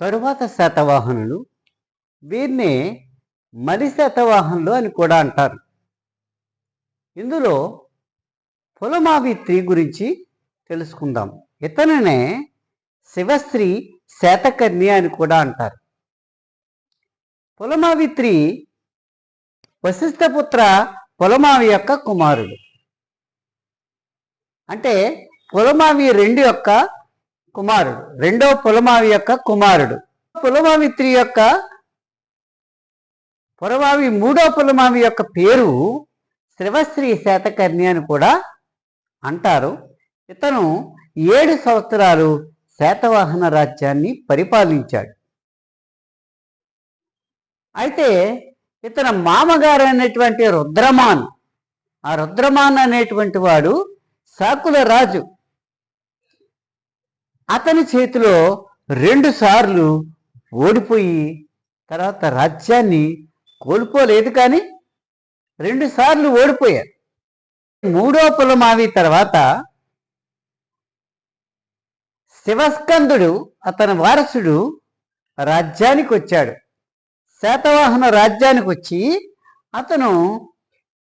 తరువాత శాతవాహనులు వీరిని మలి శాతవాహనులు అని కూడా అంటారు. ఇందులో పులమావిత్రి గురించి తెలుసుకుందాం. ఇతననే శివశ్రీ శాతకర్ణి అని కూడా అంటారు. పులమావిత్రి వశిష్ఠపుత్ర పులమావి యొక్క కుమారుడు. అంటే పులమావి రెండు యొక్క కుమారుడు. రెండో పులమావి యొక్క కుమారుడు. పులమావిత్రి యొక్క పులమావి మూడో పులమావి యొక్క పేరు శివశ్రీ శాతకర్ణి అని కూడా అంటారు. ఇతను ఏడు సంవత్సరాలు శాతవాహన రాజ్యాన్ని పరిపాలించాడు. అయితే ఇతని మామగారు అనేటువంటి రుద్రమాన్. ఆ రుద్రమాన్ అనేటువంటి వాడు సాకుల రాజు. అతని చేతిలో రెండు సార్లు ఓడిపోయి తర్వాత రాజ్యాన్ని కోల్పోలేదు కానీ రెండు సార్లు ఓడిపోయారు. మూడో పులమావి తర్వాత శివస్కందుడు అతని వారసుడు రాజ్యానికి వచ్చాడు. శాతవాహన రాజ్యానికి వచ్చి అతను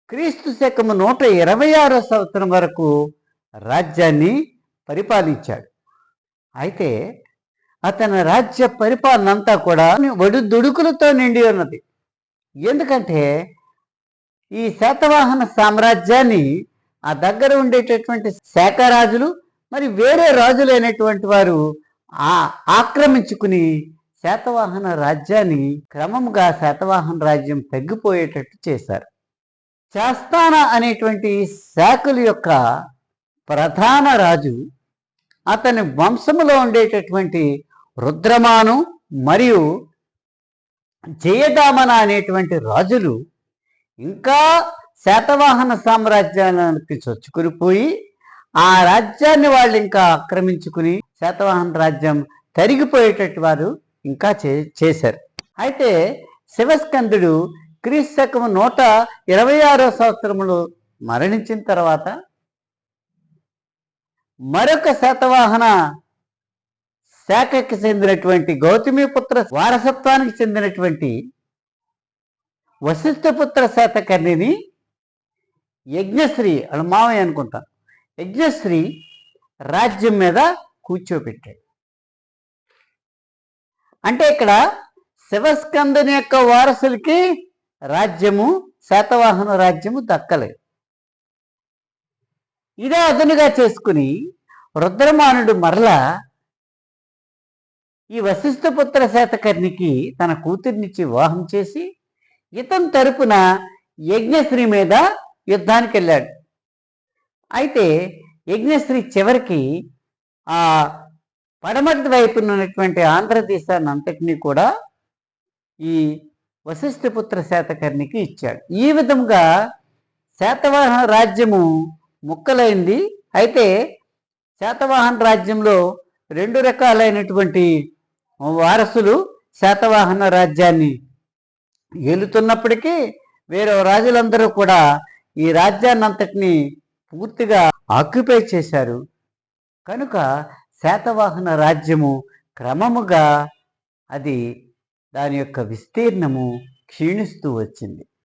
క్రీస్తు శకము నూట ఇరవై ఆరో సంవత్సరం వరకు రాజ్యాన్ని పరిపాలించాడు. అయితే అతని రాజ్య పరిపాలన అంతా కూడా ఒడిదుడుకులతో నిండి ఉన్నది. ఎందుకంటే ఈ శాతవాహన సామ్రాజ్యాన్ని ఆ దగ్గర ఉండేటటువంటి శాఖరాజులు మరి వేరే రాజులైనటువంటి వారు ఆ ఆక్రమించుకుని శాతవాహన రాజ్యాన్ని క్రమంగా శాతవాహన రాజ్యం తగ్గిపోయేటట్టు చేశారు. శాస్తాన అనేటువంటి శాఖల యొక్క ప్రధాన రాజు అతని వంశములో ఉండేటటువంటి రుద్రమాను మరియు జయదామన అనేటువంటి రాజులు ఇంకా శాతవాహన సామ్రాజ్యానికి చొచ్చుకునిపోయి ఆ రాజ్యాన్ని వాళ్ళు ఇంకా ఆక్రమించుకుని శాతవాహన రాజ్యం తరిగిపోయేటట్టు వారు ఇంకా చే చేశారు. అయితే శివస్కందుడు క్రీస్తకము నూట ఇరవై ఆరో సంవత్సరంలో మరణించిన తర్వాత మరొక శాతవాహన శాఖకి చెందినటువంటి గౌతమిపుత్ర వారసత్వానికి చెందినటువంటి వశిష్ఠపుత్ర శాతకర్ణిని యజ్ఞశ్రీ వాళ్ళ మామయ్య అనుకుంటాను యజ్ఞశ్రీ రాజ్యం మీద కూర్చోబెట్టాడు. అంటే ఇక్కడ శివస్కందుని యొక్క వారసులకి రాజ్యము శాతవాహన రాజ్యము దక్కలేదు. ఇదే అదునుగా చేసుకుని రుద్రమానుడు మరలా ఈ వశిష్ఠపుత్ర శాతకర్ణికి తన కూతుర్నిచ్చి వివాహం చేసి ఇతని తరపున యజ్ఞశ్రీ మీద యుద్ధానికి వెళ్ళాడు అయితే యజ్ఞశ్రీ చివరికి ఆ పడమటి వైపున ఉన్నటువంటి ఆంధ్రదేశాన్ని అంతటినీ కూడా ఈ వశిష్ఠపుత్ర శాతకర్ణికి ఇచ్చాడు. ఈ విధంగా శాతవాహన రాజ్యము ముక్కలైంది. అయితే శాతవాహన రాజ్యంలో రెండు రకాలైనటువంటి వారసులు శాతవాహన రాజ్యాన్ని ఏలుతున్నప్పటికీ వేరే రాజులందరూ కూడా ఈ రాజ్యాన్ని అంతటిని పూర్తిగా ఆక్యుపై చేశారు. కనుక శాతవాహన రాజ్యము క్రమముగా అది దాని యొక్క విస్తీర్ణము క్షీణిస్తూ వచ్చింది.